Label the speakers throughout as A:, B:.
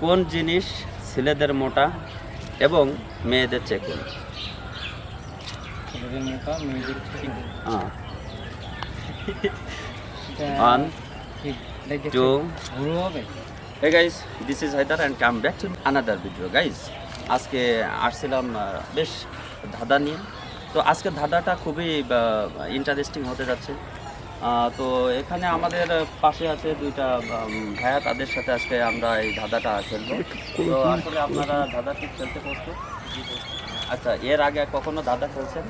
A: কোন জিনিস ছেলেদের মোটা এবং মেয়েদের চেকুন হ্যাঁ। One two hey guys this is Haider and come back to another video guys আজকে আসছিলাম বেশ ধাঁধা নিয়ে। তো আজকে ধাঁধাটা খুবই ইন্টারেস্টিং হতে যাচ্ছে। তো এখানে আমাদের পাশে আছে দুইটা ভাইয়া তাদের সাথে আজকে আমরা এই ধাঁধাটা খেলব। তো আসলে আপনারা ধাঁধা ঠিক খেলতে প্রস্তুত? আচ্ছা এর আগে কখনো ধাঁধা খেলছেন?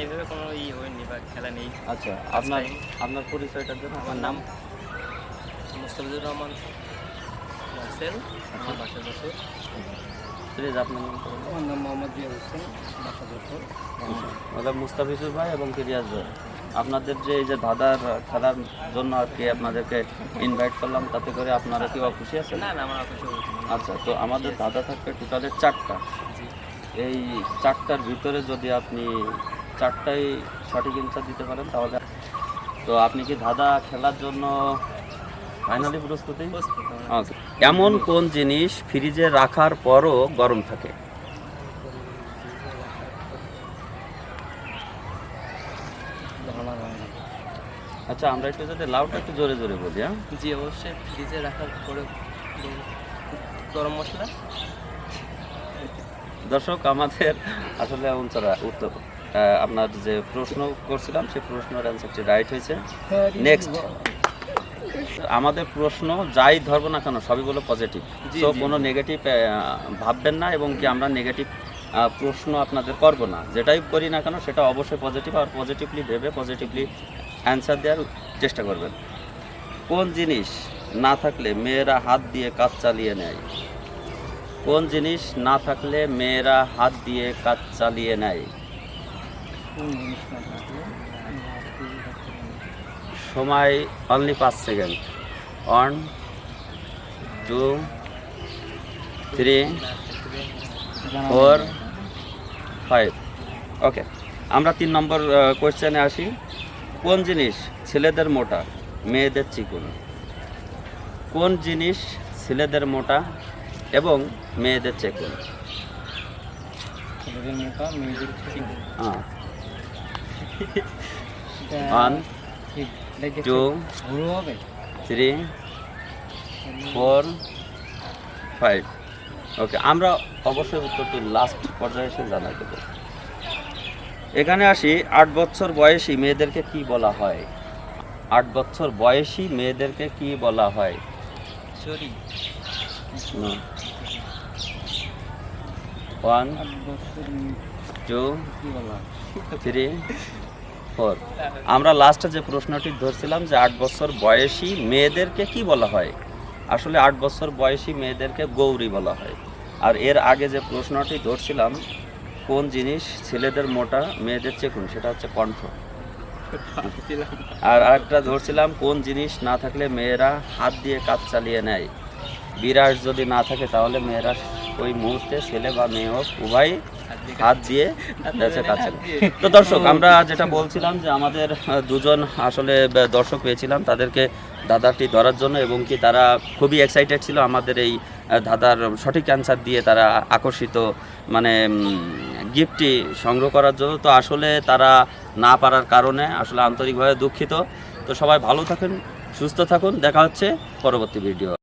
B: এইভাবে কোনো ই হয়নি বা খেলা নেই।
A: আচ্ছা আপনার আপনার পরিচয়টার জন্য আমার নাম?
B: মুস্তাফিজুর রহমান আমার বাসা যশোর
A: প্লিজ আপনার নাম
B: আমার নাম মোহাম্মদ জিয়া হোসেন বাসা যশোর
A: মানে মুস্তাফিজুর ভাই এবং কিরিয়াজ ভাই। আপনাদের যে এই যে ধাঁধার খেলার জন্য আর কি আপনাদেরকে ইনভাইট করলাম তাতে করে আপনারা কি খুশি আছেন?
B: না না আমার খুশি
A: আচ্ছা তো আমাদের ধাঁধা থাকবে টোটালে চারটা। এই চারটার ভিতরে যদি আপনি চারটাই সঠিক অ্যান্সার দিতে পারেন তাহলে তো আপনি কি ধাঁধা খেলার জন্য ফাইনালি প্রস্তুতি? আচ্ছা। এমন কোন জিনিস ফ্রিজে রাখার পরও গরম থাকে
B: ধারণা হয় না
A: আচ্ছা আমরা একটু যদি লাউডটা একটু জোরে জোরে বলি হ্যাঁ?
B: জি অবশ্যই ফ্রিজে রাখার পরে গরম মশলা।
A: দর্শক আমাদের আসলে উত্তরা উত্তর আপনার যে প্রশ্ন করছিলাম সেই প্রশ্নের অ্যান্সারটি রাইট হয়েছে। নেক্সট আমাদের প্রশ্ন যাই ধরবো না কেন সবই বলো পজিটিভ তো কোনো নেগেটিভ ভাববেন না এবং কি আমরা নেগেটিভ প্রশ্ন আপনাদের করব না। যেটাই করি না কেন সেটা অবশ্যই পজিটিভ আর পজিটিভলি ভেবে পজিটিভলি অ্যান্সার দেওয়ার চেষ্টা করবেন। কোন জিনিস না থাকলে মেয়েরা হাত দিয়ে কাজ চালিয়ে নেয়? কোন জিনিস না থাকলে মেয়েরা হাত দিয়ে কাজ চালিয়ে নেয়? সময় অনলি পাঁচ second one two three four five okay আমরা তিন নম্বর কোয়েশ্চেনে আসি। কোন জিনিস ছেলেদের মোটা মেয়েদের চিকুন? কোন জিনিস ছেলেদের মোটা এবং মেয়েদের চেকুন?
B: ছেলেদের মোটা মেয়েদের ঠিক।
A: হ্যাঁ one two three four five okay আমরা অবশ্যই উত্তরটি লাস্ট পর্যায়ে এসে জানাই দেবো এখানে আসি আট বছর বয়সী মেয়েদেরকে কি বলা হয়? আট বছর বয়সী মেয়েদেরকে কি বলা হয়? ওয়ান টু থ্রি ফোর আমরা লাস্টে যে প্রশ্নটি ধরছিলাম যে আট বছর বয়সী মেয়েদেরকে কি বলা হয়? আসলে আট বছর বয়সী মেয়েদেরকে গৌরী বলা হয়। আর এর আগে যে প্রশ্নটি ধরছিলাম কোন জিনিস ছেলেদের মোটা মেয়েদের চেকুন সেটা হচ্ছে কণ্ঠ। আর আরেকটা ধরছিলাম কোন জিনিস না থাকলে মেয়েরা হাত দিয়ে কাজ চালিয়ে নেয়? বিরাট যদি না থাকে তাহলে মেয়েরা ওই মুহূর্তে ছেলে বা মেয়ে হোক উভয় হাত দিয়ে দেশে কাজ। তো দর্শক, আমরা যেটা বলছিলাম যে আমাদের দুজন আসলে দর্শক পেয়েছিলাম, তাদেরকে দাদাটি ধরার জন্য এবং কি তারা খুবই এক্সাইটেড ছিল আমাদের এই দাদার সঠিক অ্যান্সার দিয়ে তারা আকর্ষিত মানে গিফটটি সংগ্রহ করার জন্য। তো আসলে তারা না পারার কারণে আসলে আন্তরিকভাবে দুঃখিত। তো সবাই ভালো থাকুন, সুস্থ থাকুন। দেখা হচ্ছে পরবর্তী ভিডিও